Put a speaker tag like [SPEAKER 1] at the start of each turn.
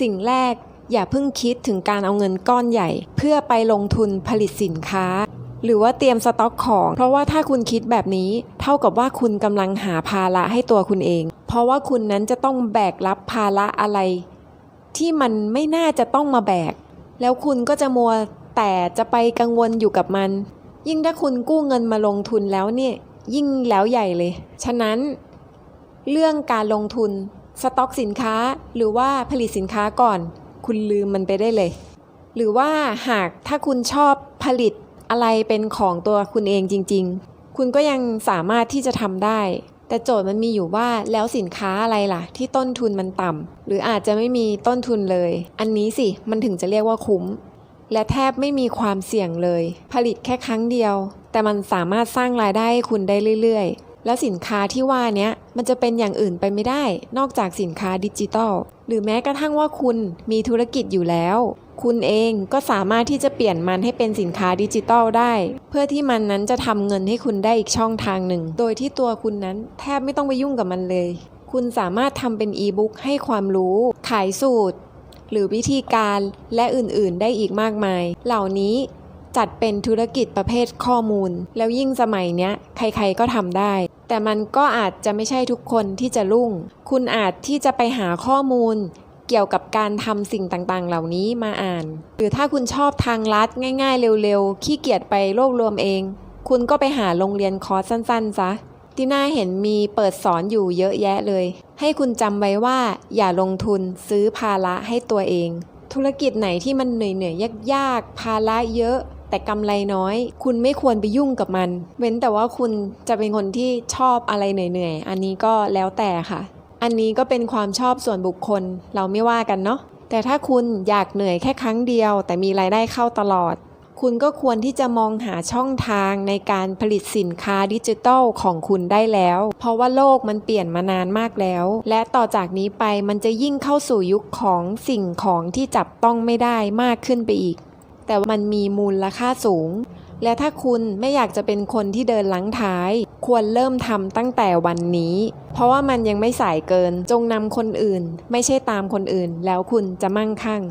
[SPEAKER 1] สิ่งแรกอย่าเพิ่งคิดถึงการเอาเงินก้อนใหญ่ เพื่อไปลงทุนผลิตสินค้า หรือว่าเตรียมสต็อกของ เพราะว่าถ้าคุณคิดแบบนี้ เท่ากับว่าคุณกำลังหาภาระให้ตัวคุณเอง เพราะว่าคุณนั้นจะต้องแบกรับภาระอะไร ที่มันไม่น่าจะต้องมาแบก แล้วคุณก็จะมัวแต่จะไปกังวลอยู่กับมัน ยิ่งถ้าคุณกู้เงินมาลงทุนแล้วเนี่ยยิ่งแล้วใหญ่เลย ฉะนั้น เรื่องการลงทุน สต็อกสินค้าหรือว่าผลิตสินค้าก่อน คุณลืมมันไปได้เลย หรือว่าหากถ้าคุณชอบผลิตอะไรเป็นของตัวคุณเองจริง ๆ คุณก็ยังสามารถที่จะทำได้ แต่โจทย์มันมีอยู่ว่าแล้วสินค้าอะไรล่ะ ที่ต้นทุนมันต่ำหรืออาจจะไม่มีต้นทุนเลย อันนี้สิมันถึงจะเรียกว่าคุ้ม และแทบไม่มีความเสี่ยงเลย ผลิตแค่ครั้งเดียว แต่มันสามารถสร้างรายได้ให้คุณได้เรื่อยๆ แล้วสินค้าที่ว่าเนี้ยมันจะเป็นอย่างอื่นไปไม่ได้ นอกจากสินค้าดิจิตอลหรือแม้กระทั่งว่าคุณมีธุรกิจอยู่แล้ว คุณเองก็สามารถที่จะเปลี่ยนมันให้เป็นสินค้าดิจิตอลได้ เพื่อที่มันนั้นจะทำเงินให้คุณได้อีกช่องทางหนึ่ง โดยที่ตัวคุณนั้นแทบไม่ต้องไปยุ่งกับมันเลย คุณสามารถทำเป็นอีบุ๊กให้ความรู้ ขายสูตร หรือวิธีการและอื่นๆ ได้อีกมากมาย เหล่านี้ จัดเป็นธุรกิจประเภทข้อมูล แล้วยิ่งสมัยเนี้ยใครๆก็ทำได้ แต่มันก็อาจจะไม่ใช่ทุกคนที่จะรุ่ง คุณอาจที่จะไปหาข้อมูลเกี่ยวกับการทำสิ่งต่างๆ เหล่านี้มาอ่าน หรือถ้าคุณชอบทางลัดง่าย ๆ เร็วๆ ขี้เกียจไปรวบรวมเอง คุณก็ไปหาโรงเรียนคอร์สสั้นๆซะที่น่าเห็นมีเปิดสอนอยู่เยอะแยะเลย ให้คุณจำไว้ว่าอย่าลงทุนซื้อภาระให้ตัวเอง ธุรกิจไหนที่มันเหนื่อยๆยากๆ ภาระเยอะ แต่กำไรน้อย คุณไม่ควรไปยุ่งกับมัน เว้นแต่ว่าคุณจะเป็นคนที่ชอบอะไรเหนื่อยๆ อันนี้ก็แล้วแต่ค่ะ อันนี้ก็เป็นความชอบส่วนบุคคลเราไม่ว่ากันเนาะแต่ถ้าคุณอยากเหนื่อยแค่ครั้งเดียว แต่มีรายได้เข้าตลอด คุณก็ควรที่จะมองหาช่องทางในการผลิตสินค้าดิจิทัลของคุณได้แล้ว เพราะว่าโลกมันเปลี่ยนมานานมากแล้ว และต่อจากนี้ไปมันจะยิ่งเข้าสู่ยุคของสิ่งของที่จับต้องไม่ได้มากขึ้นไปอีก แต่มันมีมูลค่าสูง และถ้าคุณไม่อยากจะเป็นคนที่เดินหลังท้าย ควรเริ่มทำตั้งแต่วันนี้ เพราะว่ามันยังไม่สายเกิน จงนำคนอื่น ไม่ใช่ตามคนอื่น แล้วคุณจะมั่งคั่ง